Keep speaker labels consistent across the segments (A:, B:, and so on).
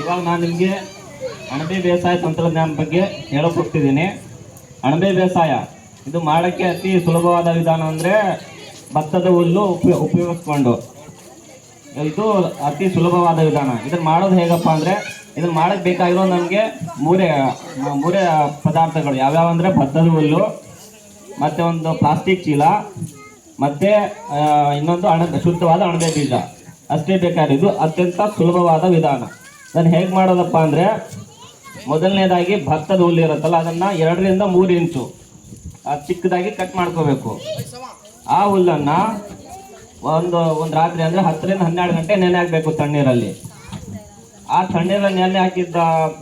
A: ಇವಾಗ ನಾನು ನಿಮಗೆ ಅಣಬೆ ಬೇಸಾಯ ತಂತ್ರಜ್ಞಾನ ಬಗ್ಗೆ ಹೇಳಕ್ ಹೋಗ್ತಿದ್ದೀನಿ ಅಣಬೆ ಬೇಸಾಯ, ಇದು ಮಾಡೋಕ್ಕೆ ಅತಿ ಸುಲಭವಾದ ವಿಧಾನ ಅಂದರೆ ಭತ್ತದ ಹುಲ್ಲು ಉಪಯೋ, ಉಪಯೋಗಿಸ್ಕೊಂಡು. ಇದು ಅತಿ ಸುಲಭವಾದ ವಿಧಾನ. ಇದನ್ನು ಮಾಡೋದು ಹೇಗಪ್ಪ ಅಂದರೆ ಇದನ್ನು ಮಾಡೋಕ್ಕೆ ಬೇಕಾಗಿರೋ ನಮಗೆ ಮೂರೆ ಮೂರೆ ಪದಾರ್ಥಗಳು. ಯಾವ್ಯಾವ ಅಂದರೆ ಭತ್ತದ ಹುಲ್ಲು, ಮತ್ತು ಒಂದು ಪ್ಲಾಸ್ಟಿಕ್ ಚೀಲ, ಮತ್ತು ಇನ್ನೊಂದು ಅಣ ಶುದ್ಧವಾದ ಅಣಬೆ ಬೀಜ. ಅಷ್ಟೇ ಬೇಕಾದ್ರೆ ಇದು ಅತ್ಯಂತ ಸುಲಭವಾದ ವಿಧಾನ. ಅದನ್ನು ಹೇಗೆ ಮಾಡೋದಪ್ಪ ಅಂದರೆ ಮೊದಲನೇದಾಗಿ ಭತ್ತದ ಹುಲ್ಲು ಇರುತ್ತಲ್ಲ, ಅದನ್ನು ಎರಡರಿಂದ ಮೂರು ಇಂಚು ಚಿಕ್ಕದಾಗಿ ಕಟ್ ಮಾಡ್ಕೋಬೇಕು. ಆ ಹುಲ್ಲನ್ನು ಒಂದು ಒಂದು ರಾತ್ರಿ ಅಂದರೆ ಹತ್ತರಿಂದ ಹನ್ನೆರಡು ಗಂಟೆ ನೆನೆ ಹಾಕಬೇಕು ತಣ್ಣೀರಲ್ಲಿ. ಆ ತಣ್ಣೀರಲ್ಲಿ ನೆನೆ ಹಾಕಿದ್ದ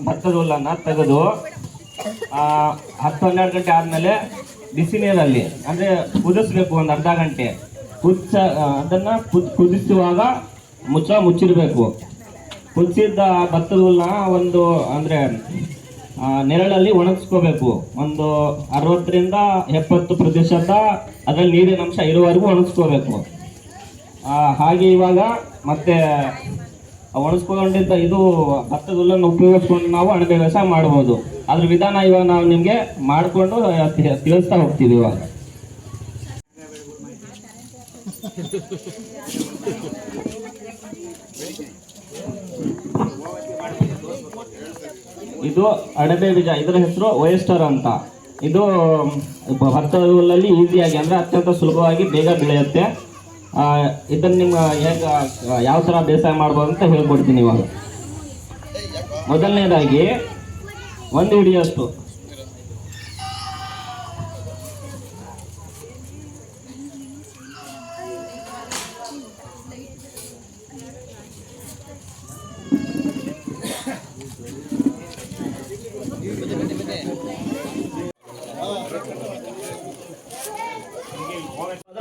A: ಭತ್ತದ ಹುಲ್ಲನ್ನು ತೆಗೆದು ಹತ್ತು ಹನ್ನೆರಡು ಗಂಟೆ ಆದಮೇಲೆ ಬಿಸಿ ನೀರಲ್ಲಿ, ಅಂದರೆ ಕುದಿಸ್ಬೇಕು ಒಂದು ಅರ್ಧ ಗಂಟೆ. ಕುದಿಸ ಅದನ್ನು ಕುದ್, ಕುದಿಸುವಾಗ ಮುಚ್ಚ ಮುಚ್ಚಿರಬೇಕು ಕುದಿಸಿದ್ದ ಭತ್ತದ ಹುಲ್ಲನ್ನ ಒಂದು ಅಂದರೆ ನೆರಳಲ್ಲಿ ಒಣಗಿಸ್ಕೋಬೇಕು. ಒಂದು ಅರವತ್ತರಿಂದ ಎಪ್ಪತ್ತು ಪ್ರತಿಶತ ಅದರಲ್ಲಿ ನೀರಿನ ಅಂಶ ಇರುವವರೆಗೂ ಒಣಗಿಸ್ಕೋಬೇಕು. ಹಾಗೆ ಇವಾಗ ಮತ್ತೆ ಒಣಗಿಸ್ಕೊಂಡಿದ್ದ ಇದು ಭತ್ತದ ಹುಲ್ಲನ್ನು ಉಪಯೋಗಿಸ್ಕೊಂಡು ನಾವು ಅಣಬೆ ವ್ಯವಸಾಯ ಮಾಡ್ಬೋದು. ಅದ್ರ ವಿಧಾನ ಇವಾಗ ನಾವು ನಿಮಗೆ ಮಾಡಿಕೊಂಡು ತಿಳಿಸ್ತಾ ಹೋಗ್ತೀವಿ ಇವಾಗ. ಇದು ಅಡಬೆ ಬೀಜ. ಇದರ ಹೆಸರು ಒಯಸ್ಟರ್ ಅಂತ. ಇದು ಭತ್ತ ಹುಲ್ಲಲ್ಲಿ ಈಸಿಯಾಗಿ ಅಂದರೆ ಅತ್ಯಂತ ಸುಲಭವಾಗಿ ಬೇಗ ಬೆಳೆಯುತ್ತೆ. ಇದನ್ನು ನಿಮ್ಮ ಹೇಗೆ ಯಾವ ಥರ ಬೇಸಾಯ ಮಾಡ್ಬೋದು ಅಂತ ಹೇಳ್ಕೊಡ್ತೀನಿ ಇವಾಗ. ಮೊದಲನೇದಾಗಿ, ಒಂದು ಹಿಡಿಯಷ್ಟು.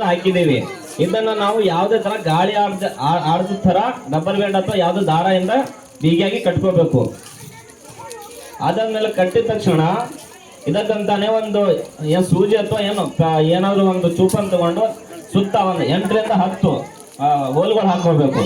A: ಹಾಕಿದ್ದೀವಿ. ಇದನ್ನ ನಾವು ಯಾವುದೇ ತರ ಗಾಳಿ ಆಡ್ದ ಆಡದ ತರ ಡಬ್ಬರ್ ಬ್ಯಾಂಡ್ ಅಥವಾ ಯಾವ್ದು ದಾರದಿಂದ ಬೀಗಿಯಾಗಿ ಕಟ್ಕೋಬೇಕು. ಅದಾದ್ಮೇಲೆ ಕಟ್ಟಿದ ತಕ್ಷಣ ಇದಕ್ಕಂತಾನೆ ಒಂದು ಏನ್ ಸೂಜಿ ಅಥವಾ ಏನು ಏನಾದ್ರು ಒಂದು ಚೂಪನ್ ತಗೊಂಡು ಸುತ್ತ ಒಂದು ಎಂಟರಿಂದ ಹತ್ತು ಹೋಲ್ಗಳು ಹಾಕೋಬೇಕು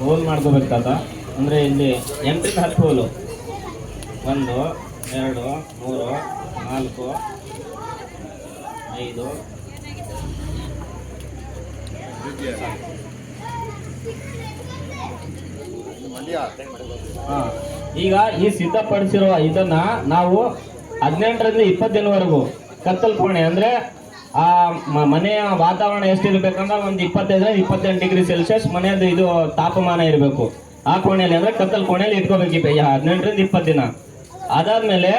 A: ಹೋಲ್ ಮಾಡ್ಕೋಬೇಕಾದ ಅಂದ್ರೆ ಇಲ್ಲಿ ಎಂಟರಿಂದ ಹತ್ತು ಹೋಲು ಒಂದು ಎರಡು ಮೂರು ನಾಲ್ಕು ಐದು. ಈಗ ಈ ಸಿದ್ಧಪಡಿಸಿರುವ ಇದನ್ನ ನಾವು ಹದಿನೆಂಟರಿಂದ ಇಪ್ಪತ್ತು ದಿನವರೆಗೂ ಕತ್ತಲ್ ಕೋಣೆ ಅಂದ್ರೆ, ಆ ಮನೆಯ ವಾತಾವರಣ ಎಷ್ಟಿರ್ಬೇಕಂದ್ರೆ ಒಂದು ಇಪ್ಪತ್ತೈದರಿಂದ ಇಪ್ಪತ್ತೆಂಟು ಡಿಗ್ರಿ ಸೆಲ್ಸಿಯಸ್ ಮನೆಯದು ಇದು ತಾಪಮಾನ ಇರಬೇಕು. ಆ ಕೋಣೆಯಲ್ಲಿ ಅಂದ್ರೆ ಕತ್ತಲ್ ಕೋಣೆಯಲ್ಲಿ ಇಟ್ಕೋಬೇಕು ಹದಿನೆಂಟರಿಂದ ಇಪ್ಪತ್ತು ದಿನ. ಅದಾದ್ಮೇಲೆ